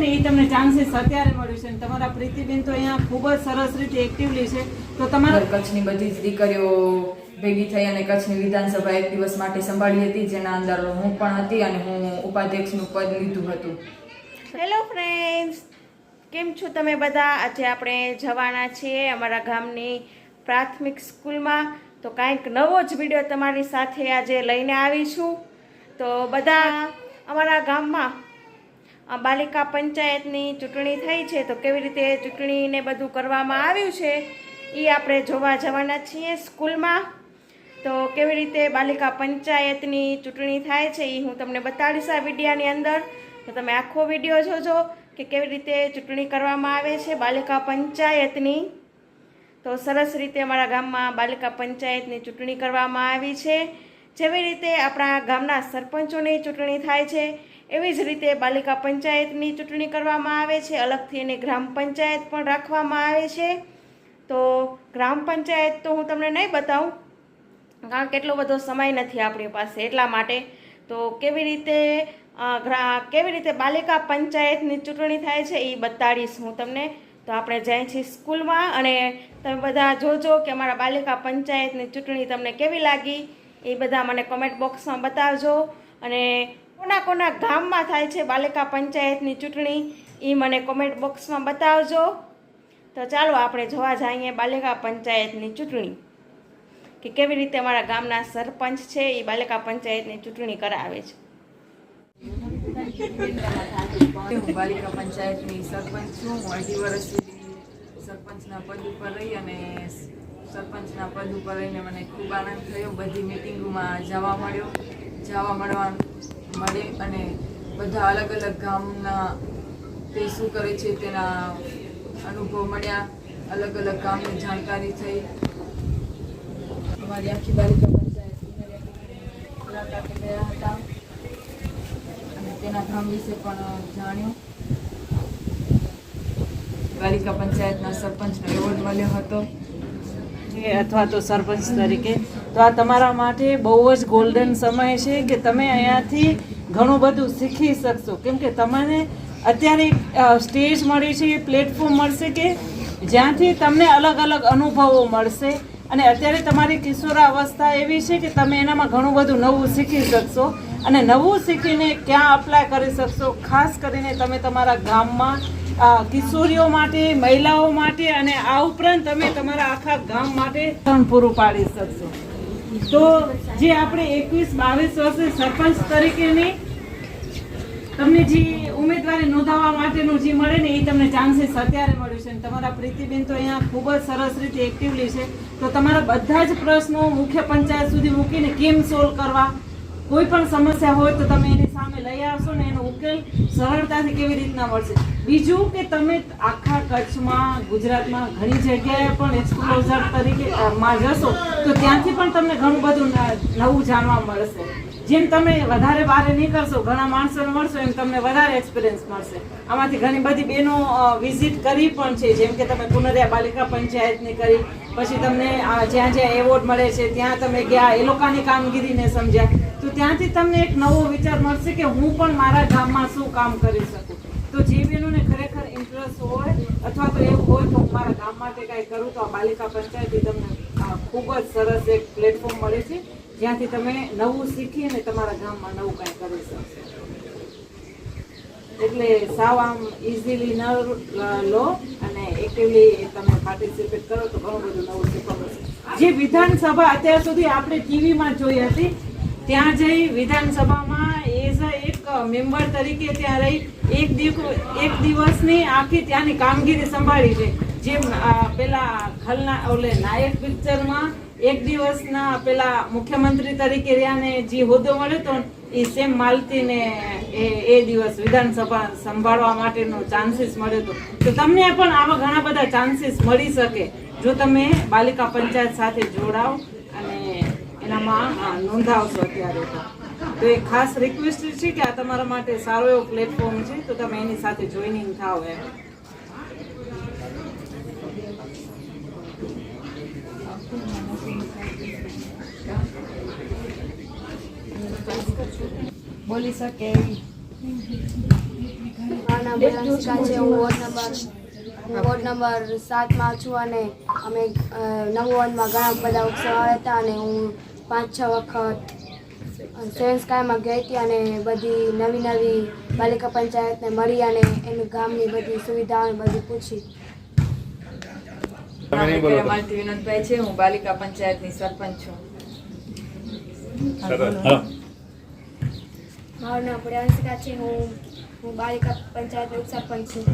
ને એ તમને ચાન્સીસ અત્યારે મળ્યું છે તમારા પ્રીતિબેન તો અહીંયા ખૂબ જ સરસ રીતે એક્ટિવલી છે. તો તમારા કચ્છની બધી જ દીકરીઓ ભેગી થઈ અને કચ્છની વિધાનસભા એક દિવસ માટે સંભાળી હતી જેના અંદર હું પણ હતી અને હું ઉપાધ્યક્ષનું પદ લીધું હતું. હેલો ફ્રેન્ડ્સ કેમ છો તમે બધા? આજે આપણે જવાના છીએ અમારા ગામની પ્રાથમિક સ્કૂલમાં. તો કાંઈક નવો જ વીડિયો તમારી સાથે આજે લઈને આવી છું તો બધા અમારા ગામમાં બાલિકા પંચાયતની ચૂંટણી થઈ છે, તો કેવી રીતે ચૂંટણીને બધું કરવામાં આવ્યું છે એ આપણે જોવા જવાના છીએ સ્કૂલમાં. તો કેવી રીતે બાલિકા પંચાયતની ચૂંટણી થાય છે એ હું તમને બતાડીશ આ વિડીયાની અંદર. તો તમે આખો વીડિયો જોજો કે કેવી રીતે ચૂંટણી કરવામાં આવે છે બાલિકા પંચાયતની. તો સરસ રીતે અમારા ગામમાં બાલિકા પંચાયતની ચૂંટણી કરવામાં આવી છે. જેવી રીતે આપણા ગામના સરપંચોની ચૂંટણી થાય છે એવી જ રીતે બાલિકા પંચાયતની ચૂંટણી કરવામાં આવે છે. અલગથી એને ગ્રામ પંચાયત પણ રાખવામાં આવે છે. તો ગ્રામ પંચાયત તો હું તમને નહીં બતાવું, કારણ કે એટલો બધો સમય નથી આપણી પાસે એટલા માટે. તો કેવી રીતે કેવી રીતે બાલિકા પંચાયતની ચૂંટણી થાય છે એ બતાડીશ હું તમને. તો આપણે જઈએ છીએ સ્કૂલમાં અને તમે બધા જોજો કે અમારા બાલિકા પંચાયતની ચૂંટણી તમને કેવી લાગી. એ બધા મને કોમેન્ટ બોક્સમાં બતાવજો અને કોના કોના ગામમાં થાય છે બાલિકા પંચાયતની ચૂંટણી એ મને કોમેન્ટ બોક્સમાં બતાવજો. તો ચાલો આપણે જોવા જઈએ બાલિકા પંચાયતની ચૂંટણી. કે કેવી રીતે અમારા ગામના સરપંચ છે એ બાલિકા પંચાયતની ચૂંટણી કરાવે છે. હું બાલિકા પંચાયતની સરપંચ છું. હું અઢી વર્ષ સુધી સરપંચના પદ ઉપર રહી અને સરપંચના પદ ઉપર રહીને મને ખૂબ આનંદ થયો. બધી મિટિંગોમાં જવા મળ્યો. જવા મળવા મળે અને બધા અલગ અલગ ગામના તે શું કરે છે તેના અનુભવ મળ્યા. અલગ અલગ ગામની જાણકારી થઈ. અમારી આખી બાલિકા પંચાયત મુલાકાતે ગયા હતા. અને તેના વિશે પણ જાણ્યું. બાલિકા પંચાયતના સરપંચનો એવોર્ડ મળ્યો હતો. અથવા તો સરપંચ તરીકે. તો આ તમારા માટે બહુ જ ગોલ્ડન સમય છે કે તમે અહીંયાથી ઘણું બધું શીખી શકશો. કેમ કે તમને અત્યારે સ્ટેજ મળી છે પ્લેટફોર્મ મળશે કે? જ્યાંથી તમને અલગ અલગ અનુભવો મળશે. અને અત્યારે તમારી કિશોરાવસ્થા એવી છે કે તમે એનામાં ઘણું બધું નવું શીખી શકશો. અને નવું શીખીને ક્યાં અપ્લાય કરી શકશો? ખાસ કરીને તમે તમારા ગામમાં કિશોરીઓ માટે, મહિલાઓ માટે અને આ ઉપરાંત તમે તમારા આખા ગામ માટે પણ પૂરું પાડી શકશો. તો જે આપણે એકવીસ, બાવીસ વર્ષે સરપંચ તરીકેની તમને જે ઉમેદવારી નોંધાવવા માટેનું જે મળે ને એ તમને ચાન્સીસ અત્યારે મળ્યું છે. તમારા પ્રીતિબેન તો અહીંયા ખૂબ જ સરસ રીતે એક્ટિવલી છે. તો તમારા બધા જ પ્રશ્નો મુખ્ય પંચાયત સુધી મૂકીને કેમ સોલ્વ કરવા? કોઈ પણ સમસ્યા હોય તો તમે એની સામે લઈ આવશો ને એનો ઉકેલ સરળતાથી કેવી રીતના મળશે? બીજું કે તમે આખા કચ્છમાં, ગુજરાતમાં ઘણી જગ્યાએ પણ એક્સપ્લોઝર તરીકે માં જશો, તો ત્યાંથી પણ તમને ઘણું બધું નવું જાણવા મળશે. જેમ તમે વધારે બહાર નીકળશો, ઘણા માણસોને મળશો, એમ તમને વધારે એક્સપિરિયન્સ મળશે. આમાંથી ઘણી બધી બહેનો વિઝિટ કરી પણ છે, જેમ કે તમે પુનરિયા બાલિકા પંચાયતની કરી, પછી તમને જ્યાં જ્યાં એવોર્ડ મળે છે, ત્યાં તમે ગયા, એ લોકોની કામગીરીને સમજ્યા. તો ત્યાંથી તમને એક નવો વિચાર મળશે કે હું પણ મારા ગામમાં શું કામ કરી શકું. તો જે બહેનોને ખરેખર ઇન્ટરેસ્ટ હોય અથવા તો એવું હોય તો મારા ગામ માટે કાંઈ કરું તો આ બાલિકા પંચાયતથી તમને ખૂબ જ સરસ એક પ્લેટફોર્મ મળે છે, જ્યાંથી તમે નવું શીખી અને તમારા ગામમાં નવું કાંઈ કરી શકશો. એટલે સાવ આમ ઇઝીલી ન લો અને એક્ટિવલી તમે પાર્ટિસિપેટ કરો તો ઘણું બધું નવું શીખવા મળશે. જે વિધાનસભા અત્યાર સુધી આપણે ટીવીમાં જોઈ હતી ત્યાં જઈ વિધાનસભામાં એઝ અ એક મેમ્બર તરીકે ત્યાં રહી. એક દિવસ એક દિવસની આખી ત્યાંની કામગીરી સંભાળી છે. જેમ પેલા ખલના ઓલે નાયક પિક્ચરમાં એક દિવસના પેલા મુખ્યમંત્રી તરીકે રહ્યા ને જે હોદ્દો મળ્યો તો એ સેમ માલતીને એ એ દિવસ વિધાનસભા સંભાળવા માટેનો ચાન્સીસ મળ્યો હતો તો તમને પણ આવા ઘણા બધા ચાન્સીસ મળી શકે. જો તમે બાલિકા પંચાયત સાથે જોડાવ એનામાં નોંધાવશો અત્યારે તો. તો એ ખાસ રિક્વેસ્ટ છે કે આ તમારા માટે સારો એવો પ્લેટફોર્મ છે તો તમે એની સાથે જોઈનિંગ થાવ એમ. બોલી શકે. વોર્ડ નંબર વોર્ડ નંબર સાતમાં છું અને અમે નવો વોર્ડમાં ઘણા બધા ઉત્સવ આવ્યા હતા અને હું પાંચ છ વખત. સેવન્સ સ્કાયમાં ગઈ હતી અને બધી નવી નવી બાલિકા પંચાયતને મળી અને એનું ગામની બધી સુવિધાઓ બધી પૂછી. માલતી વિનોદભાઈ છે હું બાલિકા પંચાયતની સરપંચ છું. મારું નામ પ્રિયંશિકા છે હું હું બાલિકા પંચાયત ઉપસરપંચ છું.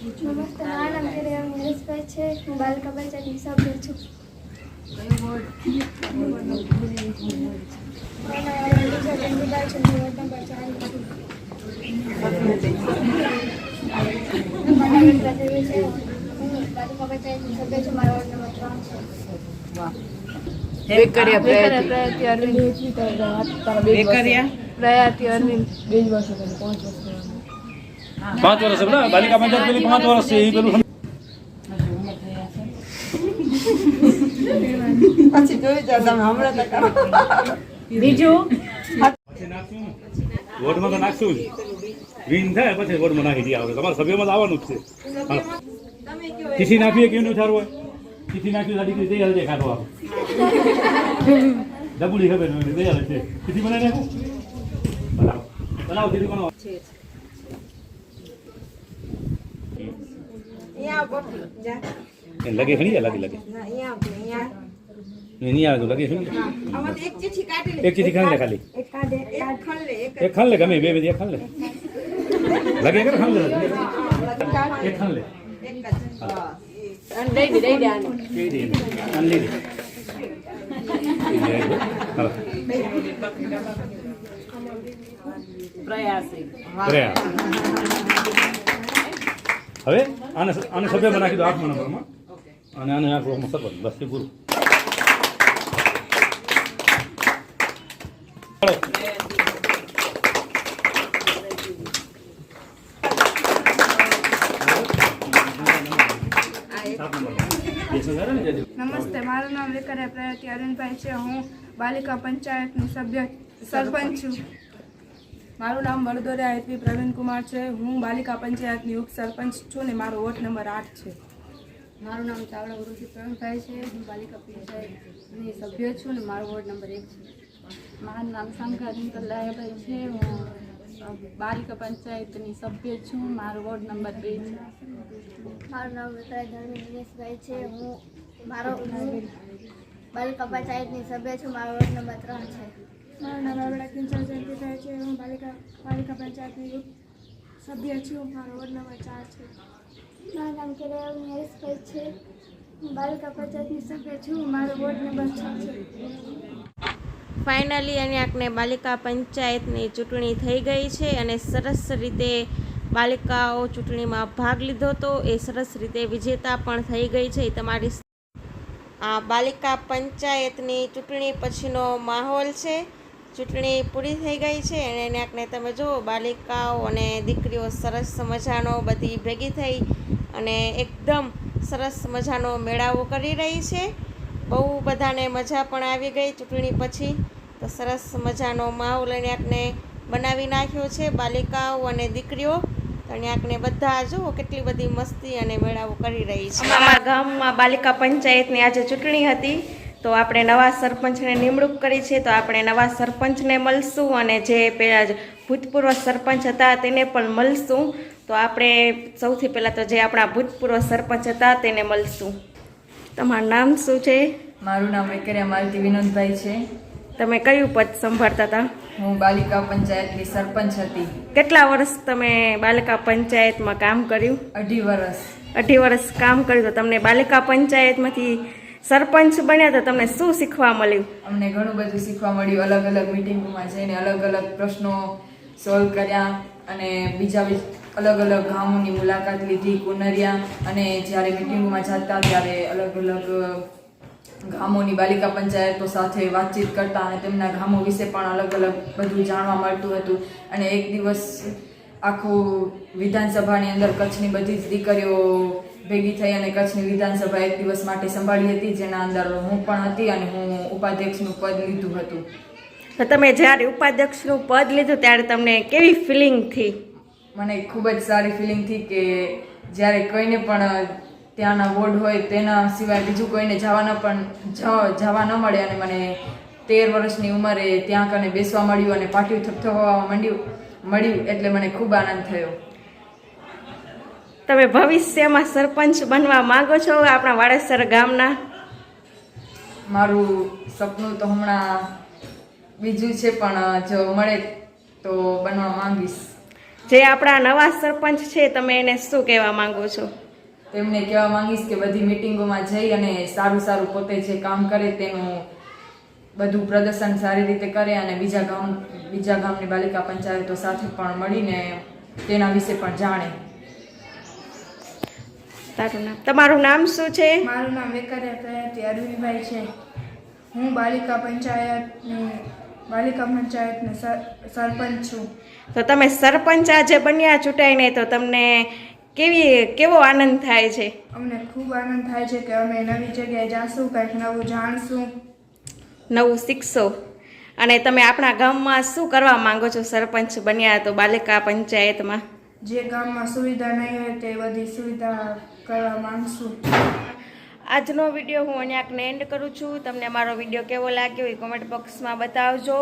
નમસ્તે મારું નામ કિરણ મહેશભાઈ છે હું બાલિકા પંચાયતની સભ્ય છું વેકરિયા પ્રયત્ન વેકરિયા પાંચ વર્ષ છે ને બાલિકા પંચાયત પેલી પાંચ વર્ષ છે એ પેલું પછી જોઈ જાઓ તમે હમણાં તો બીજું? વોર્ડમાં તો નાખશું જ. વિન થાય પછી વોર્ડમાં નાખી દઈએ આપણે. તમારા સભ્યોમાં તો આવવાનું જ છે. ચીઠી નાખીએ કેવું સારું હોય? ચીઠી નાખી તો દીકરી તૈયાર છે કાઢવા ડબુડી ખબર તૈયાર છે. ચીઠી બનાવી નાખું? બનાવો. બનાવો ચીઠી બનાવો. લગે ખણી જાય લગે લગે નહીં આવે તો લગે ખણી એક ચીઠી ખાલી લે ખાલી એક ખાન લે ગમે બે બે એક ખાન લે લગે કર ખાન લે એક ખાન લે કહી દે આન લઈ લે હાલો. પ્રયાસી બરાબર. હવે આને આને સભ્યમાં નાખી દો આઠમા નંબરમાં અને આને આઠમાં સરપંચ. બસ, એ જજો. નમસ્તે, મારું નામ વિકર્યા પ્રયાતી અરુણભાઈ છે. હું બાલિકા પંચાયતની સભ્ય, સરપંચ છું. મારું નામ વડોદરા હેતવી પ્રવીણકુમાર છે. હું બાલિકા પંચાયતની ઉપ સરપંચ છું ને મારો વોર્ડ નંબર આઠ છે. મારું નામ ચાવડા ઉર્વશી પ્રવીણભાઈ છે. હું બાલિકા પંચાયતની સભ્ય છું ને મારો વોર્ડ નંબર એક છે. મારું નામ શંકર કલ્લાયાભાઈ છે. હું બાલિકા પંચાયતની સભ્ય છું. મારો વોર્ડ નંબર બે છે. મારું નામ વિક્રય છે. હું મારો બાલિકા પંચાયતની સભ્ય છું. મારો વોર્ડ નંબર ત્રણ છે. મારું નામ બાબડા કિંચન જયંતિભાઈ છે. હું પાલિકા પાલિકા પંચાયતની સભ્ય છું. મારો વોર્ડ નંબર ચાર છે. મારું નામ નરેશભાઈ છે. હું પાલિકા પંચાયતની સભ્ય છું. મારો વોર્ડ નંબર છ છે. ફાઇનલી અને આપણે બાલિકા પંચાયતની ચૂંટણી થઈ ગઈ છે અને સરસ રીતે બાલિકાઓ ચૂંટણીમાં ભાગ લીધો તો એ સરસ રીતે વિજેતા પણ થઈ ગઈ છે. તમારી આ બાલિકા પંચાયતની ચૂંટણી પછીનો માહોલ છે. ચૂંટણી પૂરી થઈ ગઈ છે અને એને આપણે તમે જુઓ, બાલિકાઓ અને દીકરીઓ સરસ મજાનો બધી ભેગી થઈ અને એકદમ સરસ મજાનો મેળાવો કરી રહી છે. બહુ બધાને મજા પણ આવી ગઈ ચૂંટણી પછી. તો સરસ મજાનો માહોલ એને આપણે બનાવી નાખ્યો છે બાલિકાઓ અને દીકરીઓ. આપણે બધા જુઓ કેટલી બધી મસ્તી અને મેળાવો કરી રહી છે. અમારા ગામમાં બાલિકા પંચાયતની આજે ચૂંટણી હતી. તો આપણે નવા સરપંચને નિમણૂક કરી છે તો આપણે નવા સરપંચને મળશું અને જે પેલા ભૂતપૂર્વ સરપંચ હતા તેને પણ મળશું. તો આપણે સૌથી પહેલાં તો જે આપણા ભૂતપૂર્વ સરપંચ હતા તેને મળશું. તમારું નામ શું છે? મારું નામ વેકરિયા માલતી વિનોદભાઈ છે. તમે કયું પદ સંભાળતા હતા? હું બાલિકા પંચાયતની સરપંચ હતી. કેટલા વર્ષ તમે બાલિકા પંચાયતમાં કામ કર્યું? અઢી વર્ષ. અઢી વર્ષ કામ કર્યું તો તમને બાલિકા પંચાયતમાંથી સરપંચ બન્યા તો તમને શું શીખવા મળ્યું? અમને ઘણું બધું શીખવા મળ્યું. અલગ અલગ મિટિંગોમાં જઈને અલગ અલગ પ્રશ્નો સોલ્વ કર્યા અને બીજા અલગ અલગ ગામોની મુલાકાત લીધી, કુનરિયા અને જ્યારે મિટિંગોમાં જતા ત્યારે અલગ અલગ ગામોની બાલિકા પંચાયતો સાથે વાતચીત કરતા અને તેમના ગામો વિશે પણ અલગ અલગ બધું જાણવા મળતું હતું. અને એક દિવસ આખું વિધાનસભાની અંદર કચ્છની બધી જ દીકરીઓ ભેગી થઈ અને કચ્છની વિધાનસભા એક દિવસ માટે સંભાળી હતી જેના અંદર હું પણ હતી અને હું ઉપાધ્યક્ષનું પદ લીધું હતું. તો તમે જ્યારે ઉપાધ્યક્ષનું પદ લીધું ત્યારે તમને કેવી ફિલિંગ થઈ મને ખૂબ જ સારી ફિલિંગ થઈ કે જ્યારે કોઈને પણ ત્યાંના વોર્ડ હોય તેના સિવાય બીજું કોઈને જવાના પણ જ- જવા ન મળે અને મને તેર વર્ષની ઉંમરે ત્યાં કને બેસવા મળ્યું અને પાટિયું થપથપાવવા માંડ્યું મળ્યું એટલે મને ખૂબ આનંદ થયો. તમે ભવિષ્યમાં સરપંચ બનવા માંગો છો આપણા વાડેસર ગામના? મારું સપનું તો હમણાં બીજું છે પણ જો મળે તો બનવા માંગીશ. જે આપણા નવા સરપંચ છે તમે એને શું કહેવા માંગો છો? તેમને કહેવા માંગીશ કે બધી મિટિંગોમાં જઈ અને સારું સારું પોતે જે કામ કરે તેનું બધું પ્રદર્શન સારી રીતે કરે અને બીજા ગામ બીજા ગામની બાલિકા પંચાયતો સાથે પણ મળીને તેના વિશે પણ જાણે. તારું નામ? તમારું નામ શું છે? મારું નામ વેકરિયા અરવિંદભાઈ છે. હું બાલિકા પંચાયતની બાલિકા પંચાયતના સર- સરપંચ છું. તો તમે સરપંચ આજે બન્યા ચૂંટાઈને તો તમને કેવી કેવો આનંદ થાય છે? અમને ખૂબ આનંદ થાય છે કે અમે નવી જગ્યાએ જાશું કંઈક નવું જાણશું. નવું શીખશો. અને તમે આપણા ગામમાં શું કરવા માંગો છો સરપંચ બન્યા તો બાલિકા પંચાયતમાં? જે ગામમાં સુવિધા નહીં હોય તે બધી સુવિધા કરવા માંગશું આજનો વીડિયો હું અહીંયાકને એન્ડ કરું છું. તમને મારો વીડિયો કેવો લાગ્યો એ કોમેન્ટ બોક્સમાં બતાવજો.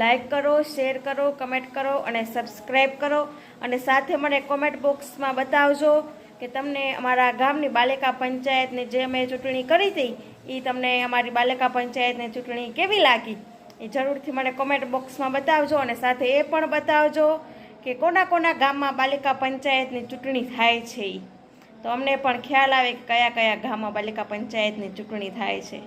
લાઈક કરો શેર કરો કમેન્ટ કરો અને સબસ્ક્રાઈબ કરો. અને સાથે મને કોમેન્ટ બોક્સમાં બતાવજો કે તમને અમારા ગામની બાલિકા પંચાયતની જે મેં ચૂંટણી કરી હતી એ તમને અમારી બાલિકા પંચાયતની ચૂંટણી કેવી લાગી? એ જરૂરથી મને કોમેન્ટ બોક્સમાં બતાવજો અને સાથે એ પણ બતાવજો કે કોના કોના ગામમાં બાલિકા પંચાયતની ચૂંટણી થાય છે ઈ. તો અમને પણ ખ્યાલ આવે કે કયા કયા ગામમાં બાલિકા પંચાયતની ચૂંટણી થાય છે.